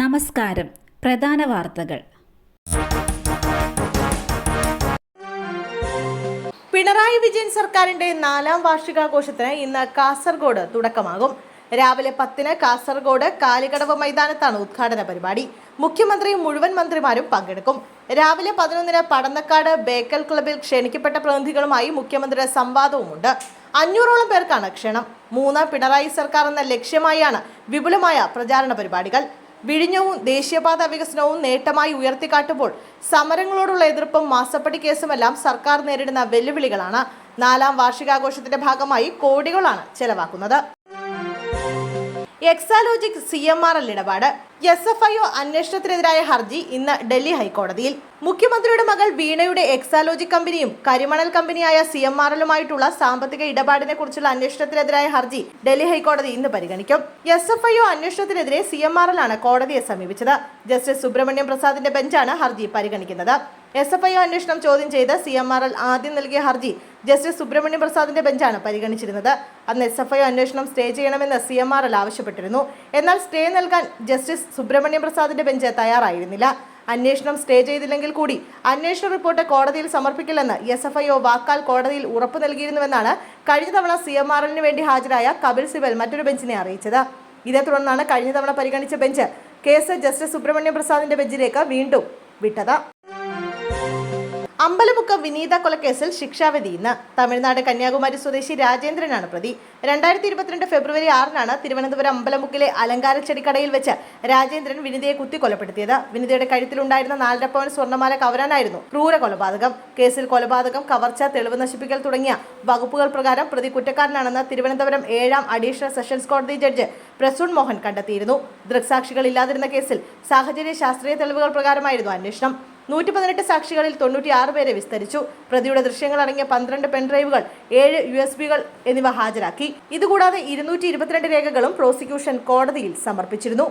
നമസ്കാരം. പ്രധാന വാർത്തകൾ. പിണറായി വിജയൻ സർക്കാരിന്റെ നാലാം വാർഷികാഘോഷത്തിന് ഇന്ന് കാസർഗോഡ് തുടക്കമാകും. രാവിലെ പത്തിന് കാസർഗോഡ് കാലിക്കടവ് മൈതാനത്താണ് ഉദ്ഘാടന പരിപാടി. മുഖ്യമന്ത്രിയും മുഴുവൻ മന്ത്രിമാരും പങ്കെടുക്കും. രാവിലെ പതിനൊന്നിന് പടന്നക്കാട് ബേക്കൽ ക്ലബിൽ ക്ഷണിക്കപ്പെട്ട പ്രതിനിധികളുമായി മുഖ്യമന്ത്രിയുടെ സംവാദവുമുണ്ട്. അഞ്ഞൂറോളം പേർക്കാണ് ക്ഷണം. മൂന്ന് പിണറായി സർക്കാർ എന്ന ലക്ഷ്യമായാണ് വിപുലമായ പ്രചാരണ പരിപാടികൾ. വിഴിഞ്ഞവും ദേശീയപാത വികസനവും നേട്ടമായി ഉയർത്തിക്കാട്ടുമ്പോൾ സമരങ്ങളോടുള്ള എതിർപ്പും മാസപ്പടി കേസുമെല്ലാം സർക്കാർ നേരിടുന്ന വെല്ലുവിളികളാണ്. നാലാം വാർഷികാഘോഷത്തിന്റെ ഭാഗമായി കോടികളാണ് ചെലവാക്കുന്നത്. Exalogic C M R L ഇടപാട്. എസ് എഫ് ഐ ഒ അന്വേഷണത്തിനെതിരായ ഹർജി ഇന്ന് ഡൽഹി ഹൈക്കോടതിയിൽ. മുഖ്യമന്ത്രിയുടെ മകൾ വീണയുടെ എക്സാലോജിക് കമ്പനിയും കരിമണൽ കമ്പനിയായ സി എം ആർ എല്ലുമായിട്ടുള്ള സാമ്പത്തിക ഇടപാടിനെ കുറിച്ചുള്ള അന്വേഷണത്തിനെതിരായ ഹർജി ഡൽഹി ഹൈക്കോടതി ഇന്ന് പരിഗണിക്കും. എസ് എഫ് ഐ ഒ അന്വേഷണത്തിനെതിരെ സി എം ആർ എൽ ആണ് കോടതിയെ സമീപിച്ചത്. ജസ്റ്റിസ് സുബ്രഹ്മണ്യം പ്രസാദിന്റെ ബെഞ്ചാണ് ഹർജി പരിഗണിക്കുന്നത്. എസ് എഫ് ഐ അന്വേഷണം ചോദ്യം ചെയ്ത് സി എം ആർ എൽ ആദ്യം നൽകിയ ഹർജി ജസ്റ്റിസ് സുബ്രഹ്മണ്യ പ്രസാദിന്റെ ബെഞ്ചാണ് പരിഗണിച്ചിരുന്നത്. അന്ന് എസ് എഫ് ഐ അന്വേഷണം സ്റ്റേ ചെയ്യണമെന്ന് സി എം ആർ എൽ ആവശ്യപ്പെട്ടിരുന്നു. എന്നാൽ സ്റ്റേ നൽകാൻ ജസ്റ്റിസ് സുബ്രഹ്മണ്യ പ്രസാദിന്റെ ബെഞ്ച് തയ്യാറായിരുന്നില്ല. അന്വേഷണം സ്റ്റേ ചെയ്തില്ലെങ്കിൽ കൂടി അന്വേഷണ റിപ്പോർട്ട് കോടതിയിൽ സമർപ്പിക്കില്ലെന്ന് എസ് എഫ് ഐ ഒ വാക്കാൽ കോടതിയിൽ ഉറപ്പു നൽകിയിരുന്നുവെന്നാണ് കഴിഞ്ഞ തവണ സി എം ആർ എല്ലിന് വേണ്ടി ഹാജരായ കപിൽ സിബൽ മറ്റൊരു ബെഞ്ചിനെ അറിയിച്ചത്. ഇതേ തുടർന്നാണ് കഴിഞ്ഞ തവണ പരിഗണിച്ച ബെഞ്ച് കേസ് ജസ്റ്റിസ് സുബ്രഹ്മണ്യ പ്രസാദിന്റെ ബെഞ്ചിലേക്ക് വീണ്ടും വിട്ടത്. അമ്പലമുക്ക വിനീത കൊലക്കേസിൽ ശിക്ഷാവിധി ഇന്ന്. തമിഴ്നാട് കന്യാകുമാരി സ്വദേശി രാജേന്ദ്രനാണ് പ്രതി. രണ്ടായിരത്തി ഇരുപത്തിരണ്ട് ഫെബ്രുവരി ആറിനാണ് തിരുവനന്തപുരം അമ്പലമുക്കിലെ അലങ്കാര ചെടിക്കടയിൽ വെച്ച് രാജേന്ദ്രൻ വിനിതയെ കുത്തി കൊലപ്പെടുത്തിയത് വിനിതയുടെ കഴുത്തിലുണ്ടായിരുന്ന നാലര പവൻ സ്വർണമാല കവരാനായിരുന്നു ക്രൂര കൊലപാതകം. കേസിൽ കൊലപാതകം കവർച്ച തെളിവ് നശിപ്പിക്കൽ തുടങ്ങിയ വകുപ്പുകൾ പ്രകാരം പ്രതി കുറ്റക്കാരനാണെന്ന് തിരുവനന്തപുരം ഏഴാം അഡീഷണൽ സെഷൻസ് കോടതി ജഡ്ജ് പ്രസൂൺ മോഹൻ കണ്ടെത്തിയിരുന്നു. ദൃക്സാക്ഷികൾ ഇല്ലാതിരുന്ന കേസിൽ സാഹചര്യ ശാസ്ത്രീയ തെളിവുകൾ പ്രകാരമായിരുന്നു അന്വേഷണം. നൂറ്റി പതിനെട്ട് സാക്ഷികളിൽ തൊണ്ണൂറ്റിയാറ് പേരെ വിസ്തരിച്ചു. പ്രതിയുടെ ദൃശ്യങ്ങൾ അടങ്ങിയ പന്ത്രണ്ട് പെൻഡ്രൈവുകൾ ഏഴ് യു എസ് ബികൾ എന്നിവ ഹാജരാക്കി. ഇതുകൂടാതെ ഇരുന്നൂറ്റി ഇരുപത്തിരണ്ട് രേഖകളും പ്രോസിക്യൂഷൻ കോടതിയിൽ സമർപ്പിച്ചിരുന്നു.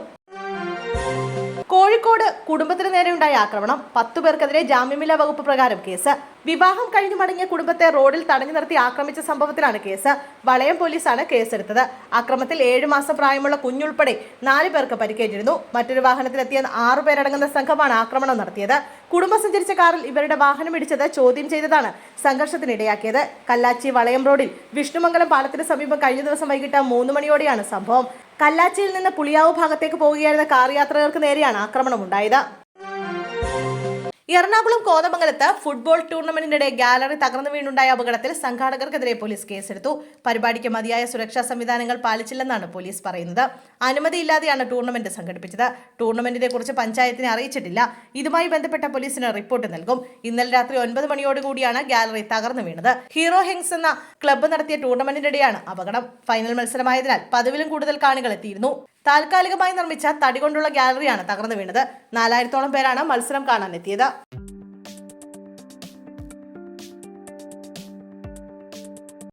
കോഴിക്കോട് കുടുംബത്തിന് നേരെയുണ്ടായ ആക്രമണം. പത്തു പേർക്കെതിരെ ജാമ്യമില്ലാ വകുപ്പ് പ്രകാരം കേസ്. വിവാഹം കഴിഞ്ഞു മടങ്ങിയ കുടുംബത്തെ റോഡിൽ തടഞ്ഞു നിർത്തി ആക്രമിച്ച സംഭവത്തിലാണ് കേസ്. വളയം പോലീസാണ് കേസെടുത്തത്. അക്രമത്തിൽ ഏഴു മാസം പ്രായമുള്ള കുഞ്ഞുൾപ്പെടെ നാല് പേർക്ക് പരിക്കേറ്റിരുന്നു. മറ്റൊരു വാഹനത്തിലെത്തിയ ആറു പേരടങ്ങുന്ന സംഘമാണ് ആക്രമണം നടത്തിയത്. കുടുംബം സഞ്ചരിച്ച കാറിൽ ഇവരുടെ വാഹനം ഇടിച്ചത് ചോദ്യം ചെയ്തതാണ് സംഘർഷത്തിനിടയാക്കിയത്. കല്ലാച്ചി വളയം റോഡിൽ വിഷ്ണുമംഗലം പാലത്തിന് സമീപം കഴിഞ്ഞ ദിവസം വൈകിട്ട് മൂന്ന് മണിയോടെയാണ് സംഭവം. കല്ലാച്ചിയിൽ നിന്ന് പുളിയാവ് ഭാഗത്തേക്ക് പോവുകയായിരുന്ന കാർ യാത്രികർക്ക് നേരെയാണ് ആക്രമണം ഉണ്ടായത് എറണാകുളം കോതമംഗലത്ത് ഫുട്ബോൾ ടൂർണമെന്റിനിടെ ഗാലറി തകർന്നു വീണുണ്ടായ അപകടത്തിൽ സംഘാടകർക്കെതിരെ പോലീസ് കേസെടുത്തു. പരിപാടിക്ക് മതിയായ സുരക്ഷാ സംവിധാനങ്ങൾ പാലിച്ചില്ലെന്നാണ് പോലീസ് പറയുന്നത്. അനുമതിയില്ലാതെയാണ് ടൂർണമെന്റ് സംഘടിപ്പിച്ചത്. ടൂർണമെന്റിനെ കുറിച്ച് പഞ്ചായത്തിനെ അറിയിച്ചിട്ടില്ല. ഇതുമായി ബന്ധപ്പെട്ട പോലീസിന് റിപ്പോർട്ട് നൽകും. ഇന്നലെ രാത്രി ഒൻപത് മണിയോടുകൂടിയാണ് ഗാലറി തകർന്നു വീണത്. ഹീറോ ഹെങ്സ് എന്ന ക്ലബ്ബ് നടത്തിയ ടൂർണമെന്റിനിടെയാണ് അപകടം. ഫൈനൽ മത്സരമായതിനാൽ പതിവിലും കൂടുതൽ കാണികൾ എത്തിയിരുന്നു. താൽക്കാലികമായി നിർമ്മിച്ച തടി കൊണ്ടുള്ള ഗാലറിയാണ് തകർന്നു വീണത്. നാലായിരത്തോളം പേരാണ് മത്സരം കാണാൻ എത്തിയത്